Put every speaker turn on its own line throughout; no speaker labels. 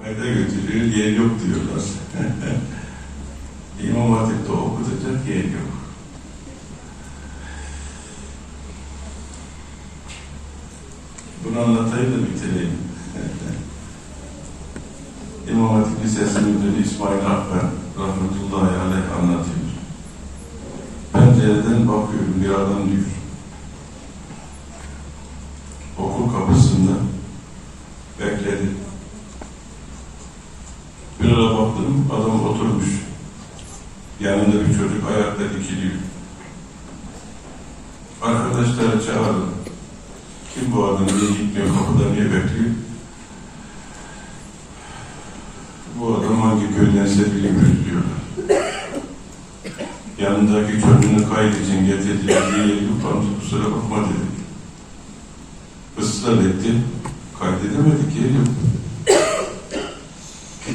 Mayda götürüyor, yer yok diyorlar. İmam Hatip'te okutacak yer yok. Bunu anlatayım da bitireyim. İmam Hatip Lisesi Müdürü İsmail Akben rahmetullahi aleyh anlatıyor. Pencereden bakıyorum bir adam diyor. Okul kapısında baktım adam oturmuş. Yanında bir çocuk ayakta dikiliyor. Arkadaşları çağırdım. Kim bu adam niye gitmiyor kapıda niye bekliyor? Bu adam hangi köydense bilmiyoruz diyorlar. Yanındaki çocuğunu kaydedin getirdiler diye yukarı kusura bakma dedi. Israr etti. Kaydedemedik yer yok.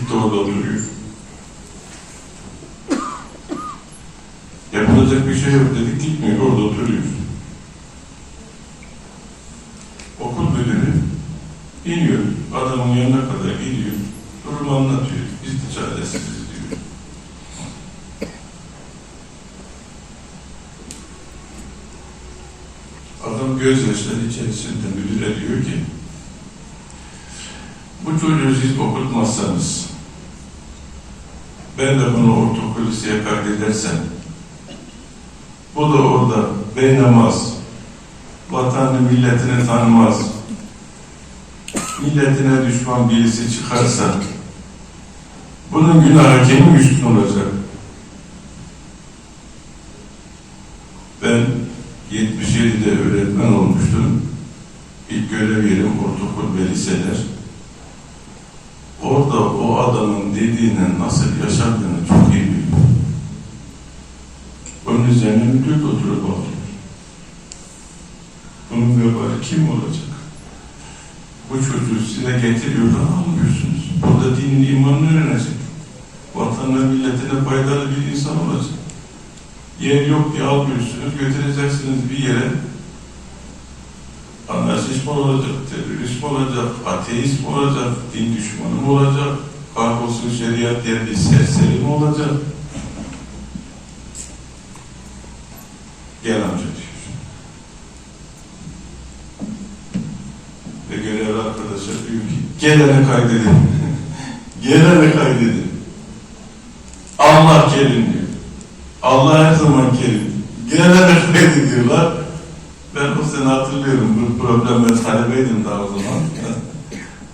Gitti orada oturuyor. Yapılacak bir şey yok dedik gitmiyor orada oturuyor. Okul müdürü iniyor adamın yanına kadar gidiyor. Durumu anlatıyor. Biz de çaresiziz diyor. Adam gözyaşları içerisinde müdüre diyor ki bu çocuğu siz okutmazsanız ben de bunu ortaokul liseye kaydedersem bu da orada beynamaz vatanı milletini tanımaz milletine düşman birisi çıkarsa bunun günahı kimin üstün olacak? Ben 77'de öğretmen olmuştum. İlk görev yerim ortaokul ve liseler. Orada o adamın dediğinin nasıl yaşandığını çok iyi biliyorum. Onun üzerine müdür de oturup bakıyor. Bunun vebali kim olacak? Bu çocuğu size getiriyor da almıyorsunuz. Burada dinin imanını öğrenecek. Vatanına, milletine faydalı bir insan olacak. Yer yok diye almıyorsunuz, götüreceksiniz bir yere. Anarşist olacak, terörist olacak, ateist olacak, din düşmanı olacak, kahrolsun şeriat bir serseri mi olacak? Gel amca diyor. Ve görevli arkadaşa diyor ki, gelene kaydedin. gelene kaydedin. Allah gelin diyor. Allah her zaman kerim. Gelene kaydediyorlar. Ben o sene hatırlıyorum bu problem ben talebeydim daha o zaman.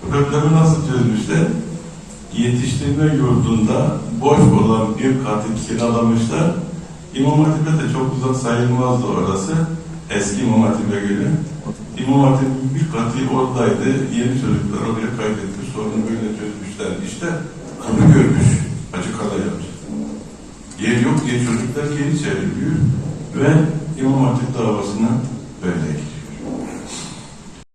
Problemi nasıl çözmüşler? Yetiştirme yurdunda boş olan bir katı kiralamışlar. İmam Hatip'e de çok uzak sayılmazdı orası. Eski İmam Hatip'e göre. İmam Hatip'in bir katı oradaydı. Yeni çocuklar oraya kaydetmiş. Sorunu böyle çözmüşler. İşte bunu görmüş. Acı kala yapmış. Yer yok diye çocuklar geri çevriliyor ve İmam Hatip davasına böyle gidiyor.